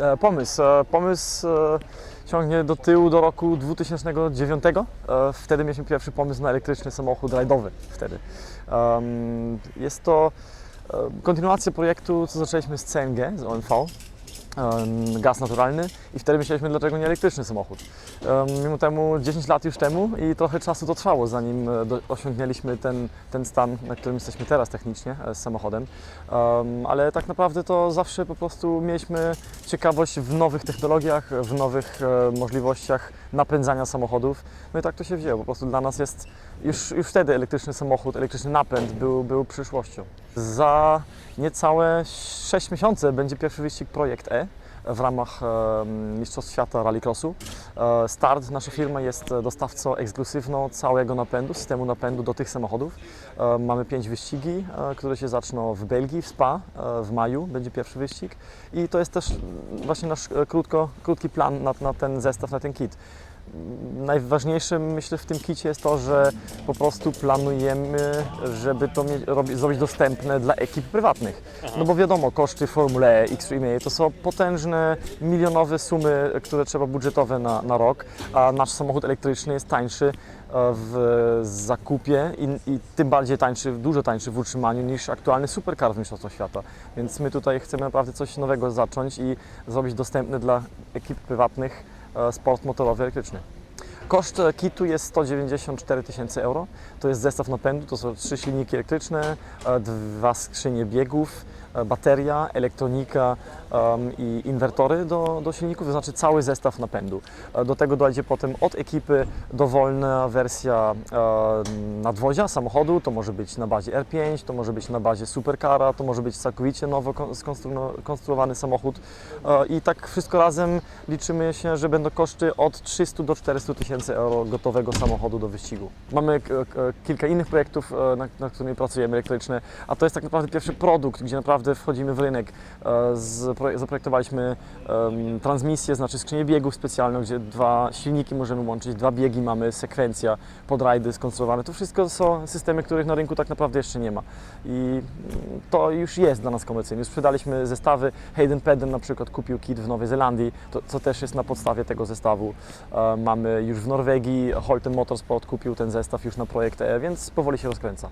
E, Pomysł. e, Pomysł e, ciągnie do tyłu do roku 2009. E, Wtedy mieliśmy pierwszy pomysł na elektryczny samochód rajdowy. Wtedy. Jest to kontynuacja projektu, co zaczęliśmy z CNG, z OMV. Gaz naturalny i wtedy myśleliśmy, dlaczego nie elektryczny samochód. Mimo temu 10 lat już temu i trochę czasu to trwało, zanim e, osiągnęliśmy ten, ten stan, na którym jesteśmy teraz technicznie e, z samochodem. Ale tak naprawdę to zawsze po prostu mieliśmy ciekawość w nowych technologiach, w nowych e, możliwościach napędzania samochodów. No i tak to się wzięło. Po prostu dla nas jest już, już wtedy elektryczny samochód, elektryczny napęd był, był przyszłością. Za niecałe 6 miesięcy będzie pierwszy wyścig Projekt E w ramach Mistrzostw Świata Rallycrossu. E, Start, nasza firma jest dostawcą ekskluzywną całego napędu, systemu napędu do tych samochodów. E, Mamy pięć wyścigi, e, które się zaczną w Belgii, w Spa w maju będzie pierwszy wyścig i to jest też właśnie nasz krótko, krótki plan na, na ten zestaw, na ten kit. Najważniejsze myślę w tym kicie jest to, że po prostu planujemy, żeby to mieć, robi, zrobić dostępne dla ekip prywatnych. No bo wiadomo, koszty Formule E, Extreme to są potężne, milionowe sumy, które trzeba budżetowe na, na rok, a nasz samochód elektryczny jest tańszy e, w zakupie i, i tym bardziej tańszy, dużo tańszy w utrzymaniu niż aktualny supercar w Mistrzostwach Świata. Więc my tutaj chcemy naprawdę coś nowego zacząć i zrobić dostępny dla ekip prywatnych sport motorowy elektryczny. Koszt e, kitu jest 194 tysięcy euro. To jest zestaw napędu, to są trzy silniki elektryczne, e, dwa skrzynie biegów, e, bateria, elektronika em, i inwertory do, do silników, to znaczy cały zestaw napędu. E, Do tego dojdzie potem od ekipy dowolna wersja e, nadwozia samochodu, to może być na bazie R5, to może być na bazie supercara, to może być całkowicie nowo kon- skonstru- konstruowany samochód E, i tak wszystko razem liczymy się, że będą koszty od 300 do 400 tysięcy euro gotowego samochodu do wyścigu. Mamy kilka innych projektów, e, na, nad którymi pracujemy elektryczne, a to jest tak naprawdę pierwszy produkt, gdzie naprawdę wchodzimy w rynek. E, Zapro- zaprojektowaliśmy transmisję, znaczy skrzynię biegów specjalną, gdzie dwa silniki możemy łączyć, dwa biegi mamy, sekwencja, podrajdy skonstruowane. To wszystko są systemy, których na rynku tak naprawdę jeszcze nie ma. I mm, to już jest dla nas komercyjne. Już sprzedaliśmy zestawy. Hayden Pedden na przykład kupił kit w Nowej Zelandii, to, co też jest na podstawie tego zestawu. E, mamy już w Norwegii, Holten Motorsport kupił ten zestaw już na projekt E, więc powoli się rozkręca.